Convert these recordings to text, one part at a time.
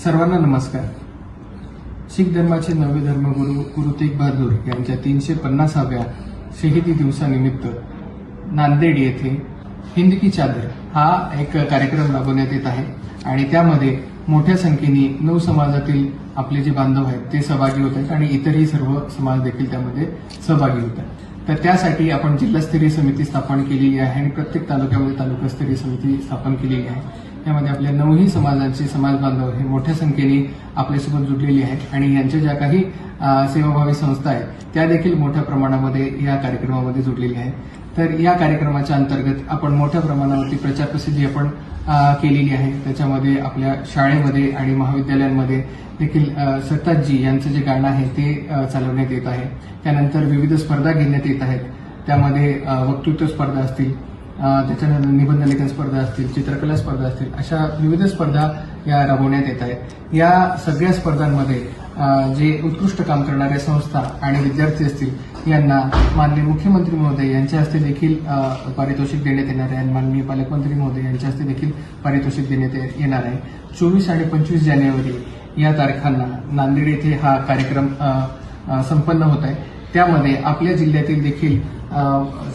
सर्वांना नमस्कार. शीख धर्माचे नवे धर्मगुरू गुरु तेग बहादूर यांच्या तीनशे पन्नासाव्या शहीदी दिवसानिमित्त नांदेड येथे हिंद की चादर हा एक कार्यक्रम राबवण्यात येत आहे आणि त्यामध्ये मोठ्या संख्येने नऊ समाजातील आपले जे बांधव आहेत ते सहभागी होत आहेत आणि इतरही सर्व समाज देखील त्यामध्ये सहभागी होत आहेत. तर त्यासाठी आपण जिल्हास्तरीय समिती स्थापन केलेली आहे आणि प्रत्येक तालुक्यामध्ये तालुकास्तरीय समिती स्थापन केलेली आहे. त्यामध्ये आपल्या नऊही समाजांचे समाज बांधव हे मोठ्या संख्येने आपल्यासोबत जुडलेली आहेत. आणि यांच्या ज्या काही सेवाभावी संस्था आहेत त्या देखील मोठ्या प्रमाणामध्ये या कार्यक्रमामध्ये जुडलेल्या आहेत. तर या कार्यक्रमाच्या अंतर्गत आपण मोठ्या प्रमाणावरती प्रचार प्रसिद्धी आपण केलेली आहे त्याच्यामध्ये आपल्या शाळेमध्ये आणि महाविद्यालयांमध्ये देखील सत्ताजी यांचं जे गाणं आहे ते चालवण्यात येत आहे. त्यानंतर विविध स्पर्धा घेण्यात येत आहेत. त्यामध्ये वक्तृत्व स्पर्धा असतील त्याच्यानंतर निबंध लेखन स्पर्धा असतील चित्रकला स्पर्धा असतील अशा विविध स्पर्धा या राबवण्यात येत आहेत. या सगळ्या स्पर्धांमध्ये जे उत्कृष्ट काम करणाऱ्या संस्था आणि विद्यार्थी असतील यांना माननीय मुख्यमंत्री महोदय यांच्या हस्ते देखील पारितोषिक देण्यात येणार आहे. आणि माननीय पालकमंत्री महोदय यांच्या हस्ते देखील पारितोषिक देण्यात येणार आहे. चोवीस आणि पंचवीस जानेवारी या तारखांना नांदेड येथे हा कार्यक्रम संपन्न होत आहे. त्यामध्ये आपल्या जिल्ह्यातील देखील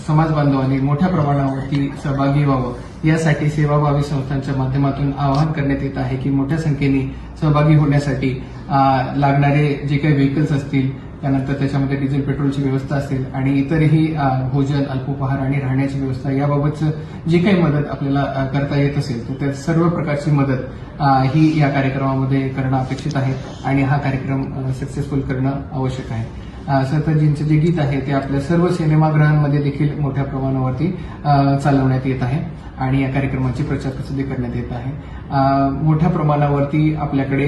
समाज बांधवांनी मोठ्या प्रमाणावरती सहभागी व्हावं. यासाठी सेवाभावी संस्थांच्या माध्यमातून आवाहन करण्यात येत आहे की मोठ्या संख्येने सहभागी होण्यासाठी लागणारे जे काही व्हेकल्स असतील त्यानंतर त्याच्यामध्ये डिझेल पेट्रोलची व्यवस्था असेल आणि इतरही भोजन अल्पोपहार आणि राहण्याची व्यवस्था याबाबतचं जी काही मदत आपल्याला करता येत असेल तर त्या सर्व प्रकारची मदत ही या कार्यक्रमामध्ये करणं अपेक्षित आहे आणि हा कार्यक्रम सक्सेसफुल करणं आवश्यक आहे. अ, जे गीत आहे ते आपल्या सर्व सिनेमागृहांमध्ये देखील मोठ्या प्रमाणावरती चालवण्यात येत आहे आणि या कार्यक्रमाची प्रचार प्रसिद्धी करण्यात येत आहे. मोठ्या प्रमाणावरती आपल्याकडे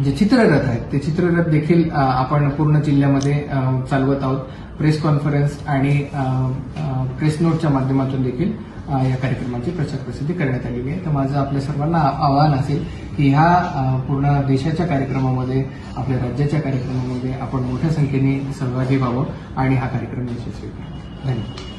जे चित्ररथ आहेत ते चित्ररथ देखील आपण पूर्ण जिल्ह्यामध्ये चालवत आहोत. प्रेस कॉन्फरन्स आणि प्रेस नोटच्या माध्यमातून देखील या कार्यक्रमाची प्रचार प्रसिद्धी करण्यात आलेली आहे. तर माझं आपल्या सर्वांना आवाहन असेल की ह्या पूर्ण देशाच्या कार्यक्रमामध्ये आपल्या राज्याच्या कार्यक्रमामध्ये आपण मोठ्या संख्येने सहभागी व्हावं आणि हा कार्यक्रम यशस्वी करावा. धन्यवाद.